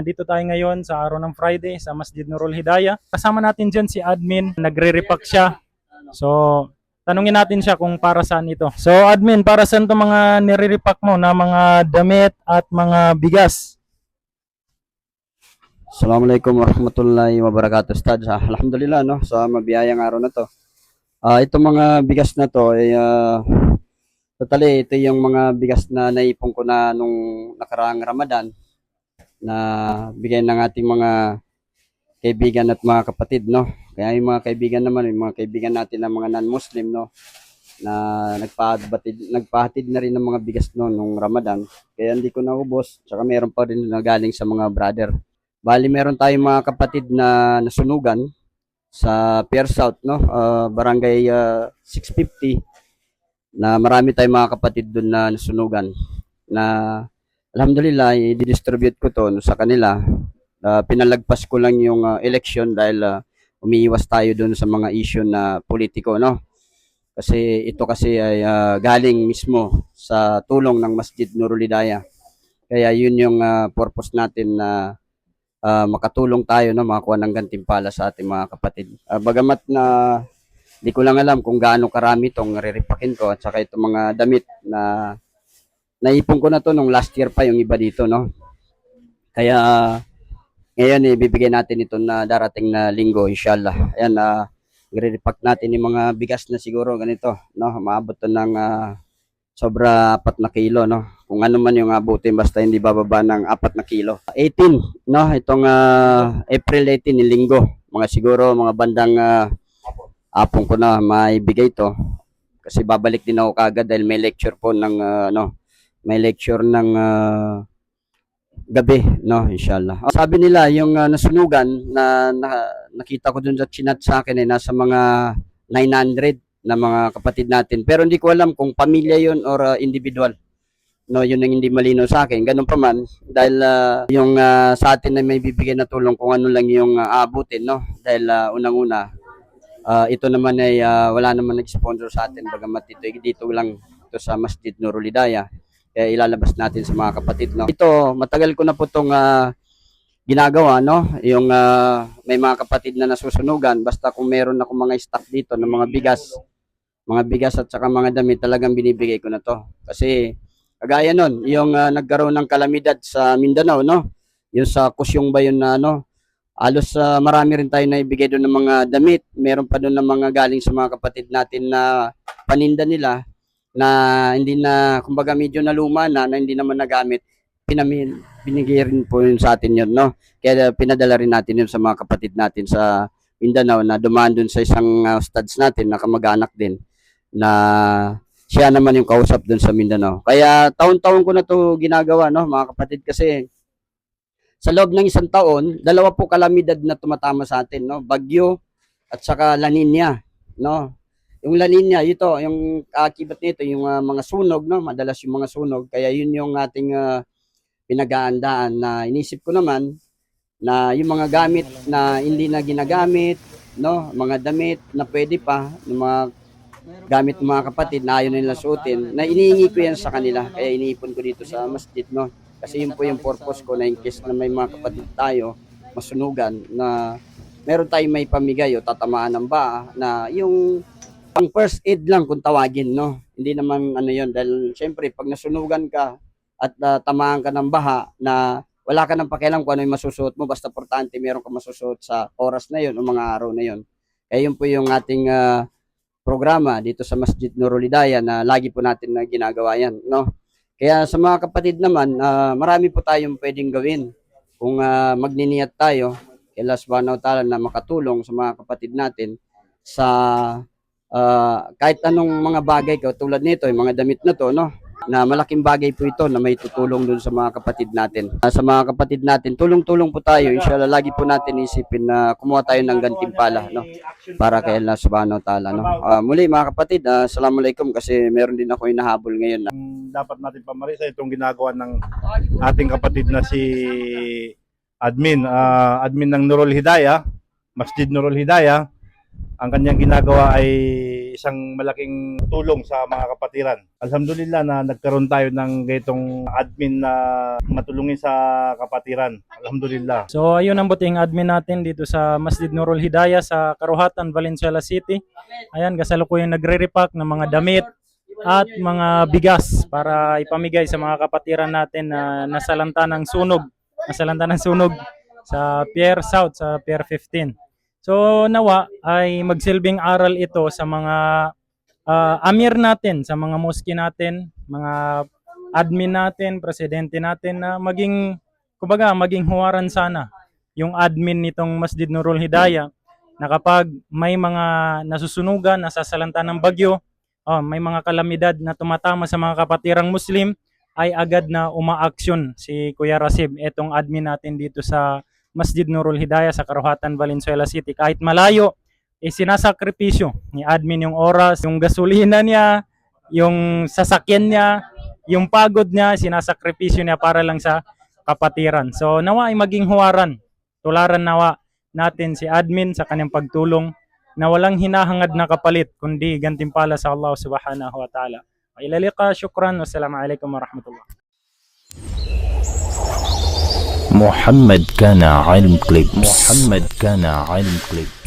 Nandito tayo ngayon sa araw ng Friday sa Masjid Nurul Hidayah. Kasama natin dyan si admin, nagre-repack siya. So, tanungin natin siya kung para saan ito. So, admin, para saan to mga nire-repack mo na mga damit at mga bigas? Assalamualaikum warahmatullahi wabarakatuh, Ustad. Ah, Alhamdulillah, no, sa mabiyayang araw na to. Ah, itong mga bigas na to, ay, ah, totally, ito yung mga bigas na naipon ko na nung nakaraang Ramadan na bigay ng ating mga kaibigan at mga kapatid, no. Kaya yung mga kaibigan naman, yung mga kaibigan natin na mga non-Muslim, no, na nagpahatid, nagpahatid na rin ng mga bigas no nung Ramadan. Kaya hindi ko naubos. Tsaka meron pa rin na galing sa mga brother. Bali, meron tayong mga kapatid na nasunugan sa Pier South, no? Ah, barangay ah, 650 na marami tayong mga kapatid doon na nasunugan na alhamdulillah i-distribute ko to sa kanila. Ah, pinalagpas ko lang yung ah, election dahil ah, umiiwas tayo doon sa mga issue na politiko, no? Kasi ito kasi ay ah, galing mismo sa tulong ng Masjid Nurul Hidayah. Kaya yun yung ah, purpose natin na ah, makatulong tayo no makakuha ng gantimpala sa ating mga kapatid. Ah, bagamat na di ko lang alam kung gaano karami itong riripakin ko at saka itong mga damit na naipon ko na to nung last year pa yung iba dito no. Kaya ngayon ibibigay natin ito na darating na linggo inshallah. Ayan na i-repack natin yung mga bigas na siguro ganito no? Maabot to ng ah, sobra 4 na kilo no? Kung ano man yung abutin basta hindi bababa ng 4 na kilo. 18 no? Itong ah, April 18 ni linggo. Mga siguro mga bandang ah, apong ko na maibigay to. Kasi babalik din ako kagad dahil may lecture po ng ah, ano may lecture ng ah, gabi no inshallah. Ah, sabi nila yung ah, nasunugan na, na nakita ko dun sa chinat sa akin ay nasa mga 900 na mga kapatid natin. Pero hindi ko alam kung pamilya yun or ah, individual no yun ang hindi malinaw sa akin. Ganun pa man dahil ah, yung ah, sa atin na may bibigay na tulong kung ano lang yung ah, aabutin no dahil ah, unang-una ah, ito naman ay ah, wala naman nag-sponsor sa atin. Bagamat ito dito lang ito sa Masjid Nurul Kaya ilalabas natin sa mga kapatid no? Ito matagal ko na po tong ah, ginagawa no? Yung ah, may mga kapatid na nasusunugan basta kung meron ako mga stock dito ng mga bigas mga bigas at saka mga damit talagang binibigay ko na to. Kasi kagaya nun yung ah, nagkaroon ng kalamidad sa Mindanao no? Yung sa kusyong ba yun na ano? Alos ah, marami rin tayo na ibigay doon ng mga damit. Meron pa doon ng mga galing sa mga kapatid natin na paninda nila na hindi na kumbaga medyo naluma na na hindi naman nagamit pinamin binigay rin po yun sa atin yun no kaya pinadala rin natin yun sa mga kapatid natin sa Mindanao na dumaan dun sa isang uh, studs natin na kamag-anak din na siya naman yung kausap dun sa Mindanao. Kaya taon-taon ko na to ginagawa no mga kapatid kasi sa loob ng isang taon, dalawa po kalamidad na tumatama sa atin no, bagyo at saka La Nina no. Yung La Nina, ito, yung akibat nito, yung ah, mga sunog no, madalas yung mga sunog. Kaya yun yung ating ah, pinag-aandaan na inisip ko naman na yung mga gamit na hindi na ginagamit, no, mga damit na pwede pa, yung mga gamit ng mga kapatid na ayaw nila suotin, na iniingi ko yan sa kanila. Kaya iniipon ko dito sa masjid, no. Kasi yun po yung purpose ko na in case na may mga kapatid tayo, masunugan, na meron tayong may pamigay o tatamaan ng ba na yung pang first aid lang kung tawagin, no. Hindi naman ano yun, dahil syempre pag nasunugan ka at ah, tamaan ka ng baha na wala ka ng pakialam kung ano yung masusuot mo, basta importante meron ka masusuot sa oras na yun o mga araw na yun. Kaya yun po yung ating ah, programa dito sa Masjid Nurul Hidayah na lagi po natin na ginagawa yan, no? Kaya sa mga kapatid naman, ah, marami po tayong pwedeng gawin kung ah, magniniyat tayo kay Allah subhanahu wa ta'ala na makatulong sa mga kapatid natin sa ah, kahit anong mga bagay ko tulad nito, yung mga damit na to, no? na malaking bagay po ito na may tutulong dun sa mga kapatid natin. Ah, Sa mga kapatid natin, tulong-tulong po tayo. Inshallah, lagi po natin isipin na kumuha tayo ng gantimpala, no? Para kay Allah subhanahu wa ta'ala, no? Ah, muli mga kapatid, ah, assalamualaikum kasi meron din ako hinahabol ngayon. ang dapat natin pamarisa itong ginagawa ng ating kapatid na si admin, ah, admin ng Nurul Hidayah, Masjid Nurul Hidayah. Ang kanyang ginagawa ay isang malaking tulong sa mga kapatiran. Alhamdulillah na nagkaroon tayo ng ganitong admin na matulungin sa kapatiran. Alhamdulillah. So ayun ang buting admin natin dito sa Masjid Nurul Hidayah sa Karuhatan, Valenzuela City. Ayan, kasalukuyang nagre-repack ng mga damit at mga bigas para ipamigay sa mga kapatiran natin na nasalanta ng sunog. Nasalanta ng sunog sa Pier South, sa Pier 15. So nawa ay magsilbing aral ito sa mga ah, amir natin, sa mga moski natin, mga admin natin, presidente natin na maging kumbaga maging huwaran sana yung admin nitong Masjid Nurul Hidayah na kapag may mga nasusunugan, nasasalanta ng bagyo, oh, may mga kalamidad na tumatama sa mga kapatirang Muslim, ay agad na umaaksyon si Kuya Rasib, etong admin natin dito sa Masjid Nurul Hidayah sa Karuhatan, Valenzuela City. Kahit malayo, eh, sinasakripisyo ni admin yung oras, yung gasolina niya, yung sasakyan niya, yung pagod niya, sinasakripisyo niya para lang sa kapatiran. So nawa ay maging huwaran. Tularan nawa natin si admin sa kanyang pagtulong na walang hinahangad na kapalit kundi gantimpala sa Allah subhanahu wa ta'ala. Ilalika, syukran. Wassalamualaikum warahmatullahi محمد كان علم كليبس محمد كان علم كليبس